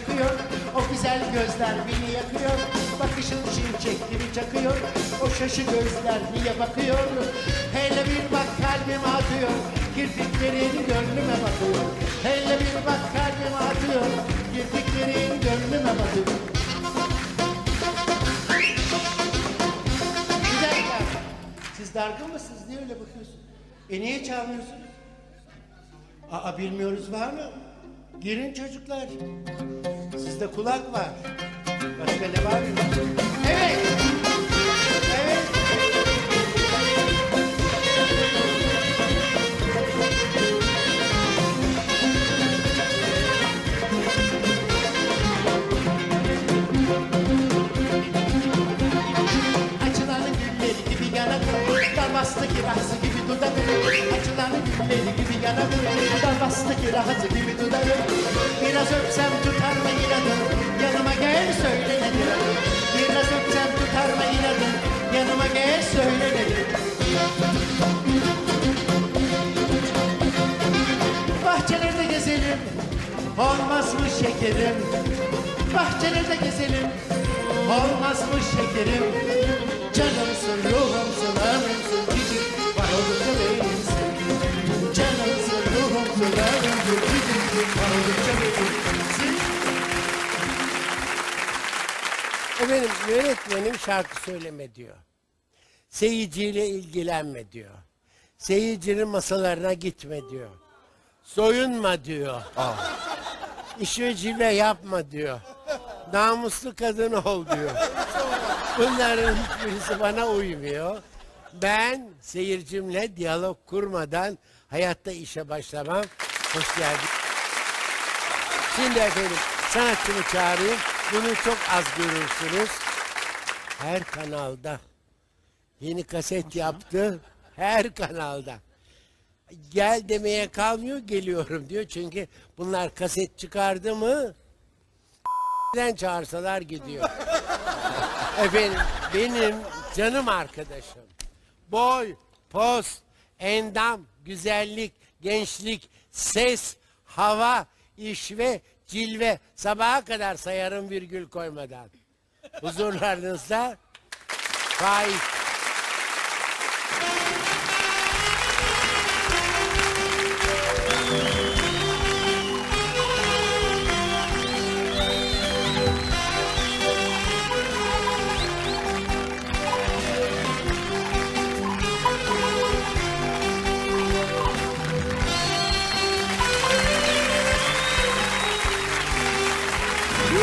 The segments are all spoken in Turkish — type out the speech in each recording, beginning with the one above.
çakıyor O güzel gözler beni yakıyor. Bakışın şimşek gibi çakıyor. O şaşı gözler niye bakıyor? Hele bir bak kalbime atıyor. Kirpiklerin gönlüme batıyor. Hele bir bak kalbime atıyor. Kirpiklerin gönlüme batıyor. Siz dargın mısınız? Niye öyle bakıyorsunuz? E niye çalmıyorsunuz? Aa bilmiyoruz var mı? Girin çocuklar. Sizde kulak var. Başka ne var? Evet. Evet. Açılan gülleri gibi bastı kirası gibi dudakları Açılan gülleri gibi bastı kirası gibi dudakları Biraz öpsem tutar mı inadın Yanıma gel söyle nedir Biraz öpsem tutar mı inadın Yanıma gel söyle nedir Bahçelerde gezelim. Olmaz mı şekerim? Bahçelerde gezelim. Olmaz mı şekerim? Canımsın ruhumsun ömrümsün Efendim yönetmenim şarkı söyleme diyor. Seyirciyle ilgilenme diyor. Seyircinin masalarına gitme diyor. Soyunma diyor. İşi cilve yapma diyor. Namuslu kadın ol diyor. Bunların hiçbirisi bana uymuyor. Ben seyircimle diyalog kurmadan hayatta işe başlamam. Hoş geldin. Şimdi efendim sanatçımı çağırayım. Bunu çok az görürsünüz. Her kanalda. Yeni kaset yaptı. Her kanalda. Gel demeye kalmıyor geliyorum diyor. Çünkü bunlar kaset çıkardı mı den çağırsalar gidiyor. Efendim benim canım arkadaşım. Boy, poz, endam, güzellik, gençlik, ses, hava, işve, cilve sabaha kadar sayarım virgül koymadan. Huzurlarınızda Faik.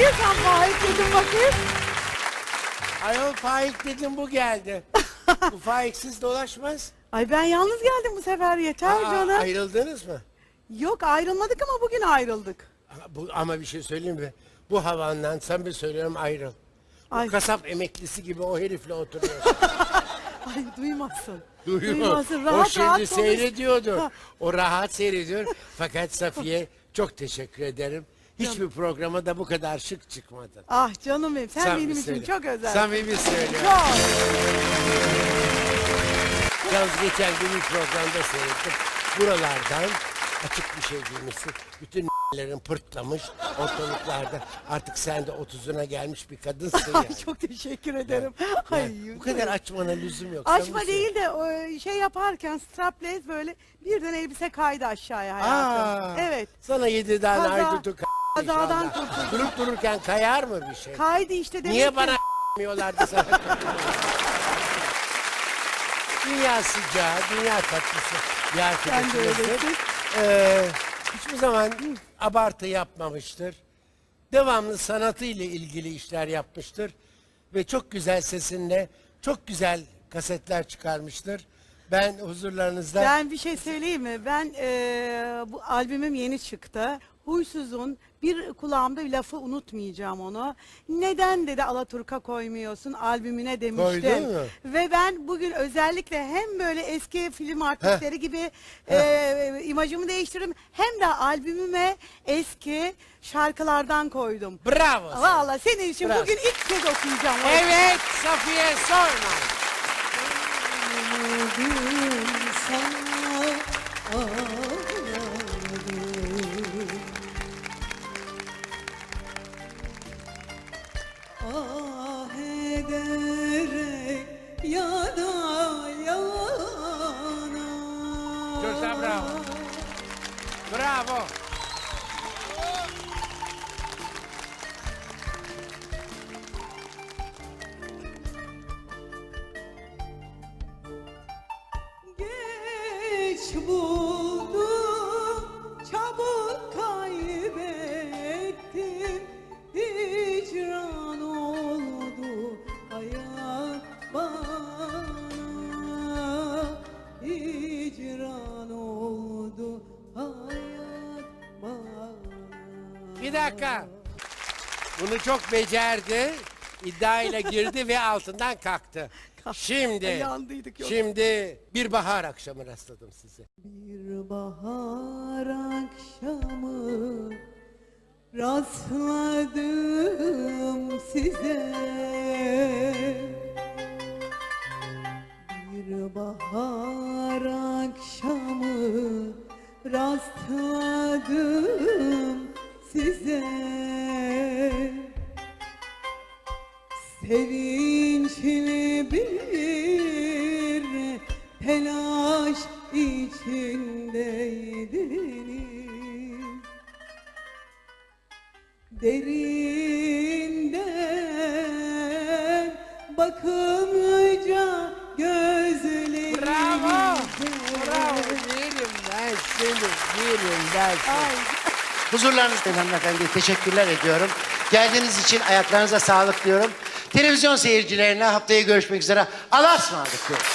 Niye sen Faik dedin bakayım? Ayol Faik dedim bu geldi. bu Faiksiz dolaşmaz. Ay ben yalnız geldim bu sefer yeter Aa, canım. ayrıldınız mı? Yok ayrılmadık ama bugün ayrıldık. Bu, ama bir şey söyleyeyim mi? Bu havandan samimi söylüyorum ayrıl. Ay. kasap emeklisi gibi o herifle oturuyor. Ay duymasın. Duyuyor. Duymasın. o Rahat şimdi rahat seyrediyordu. Ha. O rahat seyrediyor. Fakat Safiye çok teşekkür ederim. Hiçbir programa da bu kadar şık çıkmadın. Ah canım benim sen Samimi benim için söyle. çok özel. Samimi söylüyorum. Çok. Yalnız geçen gün bir programda seyrettim. Buralardan açık bir şey giymişsin. Bütün lerin pırtlamış ortalıklarda. Artık sen de otuzuna gelmiş bir kadınsın Ay yani. çok teşekkür ederim. Ay, bu kadar açmana lüzum yok. Açma Samimi değil de o şey yaparken strapless böyle birden elbise kaydı aşağıya hayatım. Aa, Evet. Sana yedi tane Kaza- aydutu kazadan kurtuldum. Durup dururken kayar mı bir şey? Kaydı işte demek Niye ki- bana diyorlardı sana? dünya sıcağı, dünya tatlısı bir Sen de arkadaşımızdır. öylesin. Ee, hiçbir zaman abartı yapmamıştır. Devamlı sanatıyla ilgili işler yapmıştır. Ve çok güzel sesinle çok güzel kasetler çıkarmıştır. Ben huzurlarınızda Ben bir şey söyleyeyim mi? Ben eee, bu albümüm yeni çıktı. Huysuz'un bir kulağımda bir lafı unutmayacağım onu. Neden dedi Alaturka koymuyorsun albümüne demiştim. Koydun mu? Ve ben bugün özellikle hem böyle eski film artistleri gibi eee, imajımı değiştirdim. Hem de albümüme eski şarkılardan koydum. bravo. sana. Valla senin için Bravo. bugün ilk kez okuyacağım. Evet Safiye sorma. Bravo. Dakika. Bunu çok becerdi. İddiayla girdi ve altından kalktı. Şimdi, Yandıydık, yok. şimdi bir bahar akşamı rastladım size. Bir bahar akşamı rastladım size Bir bahar akşamı rastladım size Sevinçli bir telaş içindeydiniz Derinden bakınca gözlerinize Bravo. Bravo. Yerim ben seni. Yerim ben seni. Huzurlarınızda hanımefendi teşekkürler ediyorum. Geldiğiniz için ayaklarınıza sağlık diyorum. Televizyon seyircilerine haftaya görüşmek üzere. Allah'a ısmarladık diyorum.